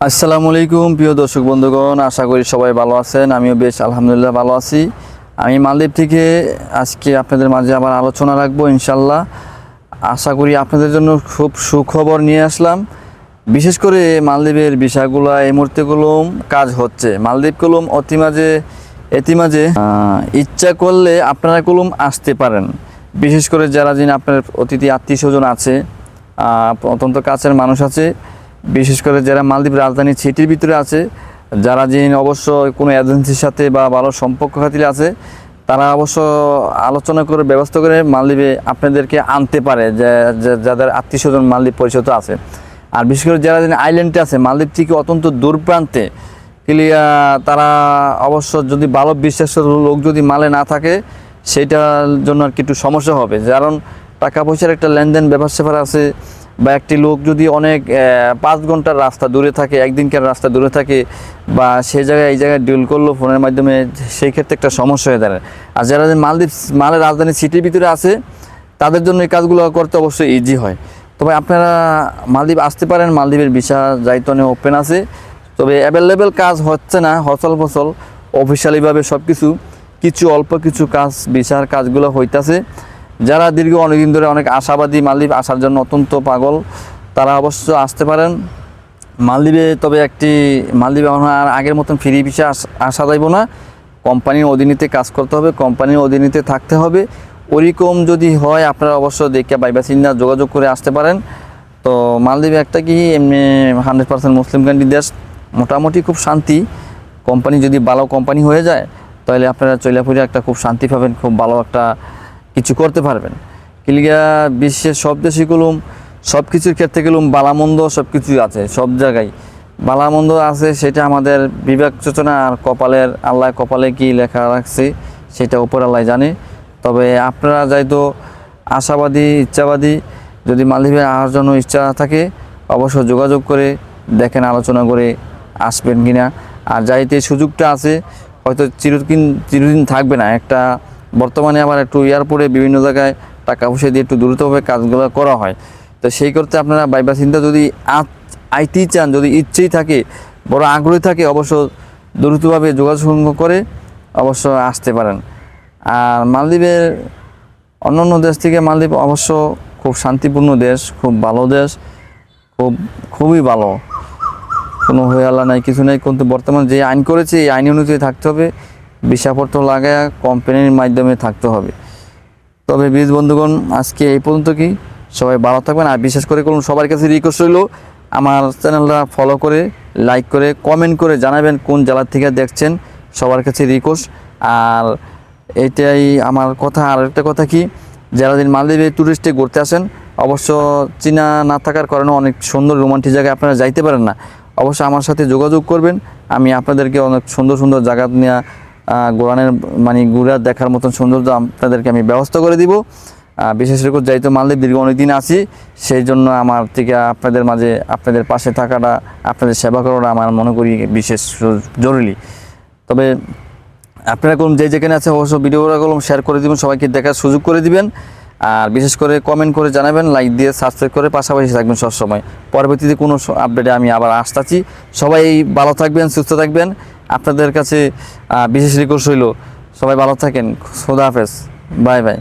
আসসালামু আলাইকুম, প্রিয় দর্শক বন্ধুগণ, আশা করি সবাই ভালো আছেন। আমিও বেশ আলহামদুলিল্লাহ ভালো আছি। আমি মালদ্বীপ থেকে আজকে আপনাদের মাঝে আবার আলোচনা রাখব ইনশাল্লাহ আশা করি আপনাদের জন্য খুব সুখবর নিয়ে আসলাম। বিশেষ করে মালদ্বীপের বিষয়গুলো, এই মুহূর্তে কলম কাজ হচ্ছে। মালদ্বীপ কলম অতি মাঝে এতি মাঝে ইচ্ছা করলে আপনারা কলম আসতে পারেন। বিশেষ করে যারা যিনি আপনার অতিথি আত্মীয় স্বজন আছে অত্যন্ত কাছের মানুষ আছে বিশেষ করে যারা মালদ্বীপ রাজধানী সিটির ভিতরে আছে, যারা যিনি অবশ্য কোনো এজেন্সির সাথে বা ভালো সম্পর্ক খাতিরে আছে, তারা অবশ্য আলোচনা করে ব্যবস্থা করে মালদ্বীপে আপনাদেরকে আনতে পারে যাদের আত্মীয় স্বজন মালদ্বীপ পরিচিত আছে। আর বিশেষ করে যারা যিনি আইল্যান্ডে আছে, মালদ্বীপ থেকে অত্যন্ত দূর প্রান্তে, ক্লিয়া তারা অবশ্য যদি ভালো বিশ্বাস লোক যদি মালে না থাকে সেইটার জন্য আর কি একটু সমস্যা হবে। কারণ টাকা পয়সার একটা লেনদেন স্যাপার আছে বা একটি লোক যদি অনেক পাঁচ ঘণ্টার রাস্তা দূরে থাকে, একদিনকার রাস্তা দূরে থাকে, বা সেই জায়গায়, এই জায়গায় ডিল করল ফোনের মাধ্যমে, সেই ক্ষেত্রে একটা সমস্যা হয়ে দাঁড়ায়। আর যারা মালদ্বীপ, মালের রাজধানী সিটির ভিতরে আছে, তাদের জন্য এই কাজগুলো করতে অবশ্যই ইজি হয়। তবে আপনারা মালদ্বীপ আসতে পারেন, মালদ্বীপের ভিসা যাইতনে ওপেন আছে। তবে অ্যাভেলেবেল কাজ হচ্ছে না, হসল ফসল অফিসিয়ালিভাবে সব কিছু কিছু অল্প কিছু কাজ, ভিসার কাজগুলো হইতাছে। যারা দীর্ঘ অনেকদিন ধরে অনেক আশাবাদী মালদ্বীপ আসার জন্য অত্যন্ত পাগল, তারা অবশ্য আসতে পারেন। মালদ্বীপে তবে একটি, মালদ্বীপে আর আগের মতন ফ্রি আস- আসা যাইব না। কোম্পানির অধীনীতে কাজ করতে হবে, কোম্পানির অধীনেতে থাকতে হবে। ওরকম যদি হয়, আপনারা অবশ্য দেখে বাইবা চিন্তা যোগাযোগ করে আসতে পারেন। তো মালদ্বীপে একটা কি, এমনি হান্ড্রেড পার্সেন্ট মুসলিম কান্ট্রি দেশ, মোটামুটি খুব শান্তি। কোম্পানি যদি ভালো কোম্পানি হয়ে যায়, তাহলে আপনারা চলে ফুরে একটা খুব শান্তি পাবেন, খুব ভালো একটা কিছু করতে পারবেন। কিলিগা বিশ্বের সব দেশই গেলুম সব কিছুর ক্ষেত্রে গেলুম বালামন্দ সব কিছুই আছে, সব জায়গায়। বালামন্দ আছে সেটা আমাদের বিবেক চেতনা আর কপালের, আল্লাহ কপালে কি লেখা রাখছে সেটা উপর আল্লাহ জানে। তবে আপনারা যাইতো আশাবাদী, ইচ্ছাবাদী, যদি মালদ্বীপে আসার জন্য ইচ্ছা থাকে অবশ্য যোগাযোগ করে দেখেন, আলোচনা করে আসবেন কিনা। আর যাইতে সুযোগটা আছে, হয়তো চিরদিন চিরদিন থাকবে না। একটা বর্তমানে আবার একটু এয়ারপোর্টে বিভিন্ন জায়গায় টাকা পয়সা দিয়ে একটু দ্রুতভাবে কাজগুলো করা হয়। তো সেই করতে আপনারা বাইবা চিন্তা যদি আ- আইতেই চান, যদি ইচ্ছেই থাকে, বড় আগ্রহী থাকে, অবশ্য দ্রুতভাবে যোগাযোগ করে অবশ্য আসতে পারেন। আর মালদ্বীপের অন্য অন্য দেশ থেকে মালদ্বীপ অবশ্য খুব শান্তিপূর্ণ দেশ, খুব ভালো দেশ, খুব, খুবই ভালো। কোনো হয়ে আল্লাহ নাই, কিছু নেই, কিন্তু বর্তমান যে আইন করেছে, এই আইন অনুযায়ী থাকতে হবে। বিষাপত্র লাগায় কোম্পানির মাধ্যমে থাকতে হবে। তবে বীজ বন্ধুগণ, আজকে এই পর্যন্ত কি? সবাই ভালো থাকবেন আর বিশেষ করে কোনো সবার কাছে রিকোয়েস্ট রইল, আমার চ্যানেলটা ফলো করে লাইক করে কমেন্ট করে জানাবেন কোন জেলার থেকে দেখছেন সবার কাছে রিকোয়েস্ট আর এটাই আমার কথা। আর একটা কথা কি? যারা দিন মালদ্বীপে ট্যুরিস্টে ঘুরতে আসেন, অবশ্য চীনা না থাকার কারণে অনেক সুন্দর রোমান্টিক জায়গায় আপনারা যাইতে পারেন না। অবশ্য আমার সাথে যোগাযোগ করবেন, আমি আপনাদেরকে অনেক সুন্দর সুন্দর জায়গা নিয়ে গোড়ানের মানে ঘুরা দেখার মতন সৌন্দর্য আপনাদেরকে আমি ব্যবস্থা করে দিব। বিশেষ করে যেহেতু মালদ্বীপ, দীর্ঘ অনেকদিন আছি, সেই জন্য আমার থেকে আপনাদের মাঝে, আপনাদের পাশে থাকাটা, আপনাদের সেবা করাটা আমার মনে করি বিশেষ জরুরি। তবে আপনারা কোন যে যেখানে আছে অবশ্য ভিডিওগুলো কলম শেয়ার করে দিবেন, সবাইকে দেখার সুযোগ করে দিবেন। আর বিশেষ করে কমেন্ট করে জানাবেন লাইক দিয়ে সাবস্ক্রাইব করে পাশাপাশি থাকবেন সবসময়। পরবর্তীতে কোনো আপডেটে আমি আবার আসতেছি। সবাই ভালো থাকবেন, সুস্থ থাকবেন। আপনাদের কাছে বিশেষ রিকোয়েস্ট হইল সবাই ভালো থাকেন খোদা হাফেজ বাই বাই।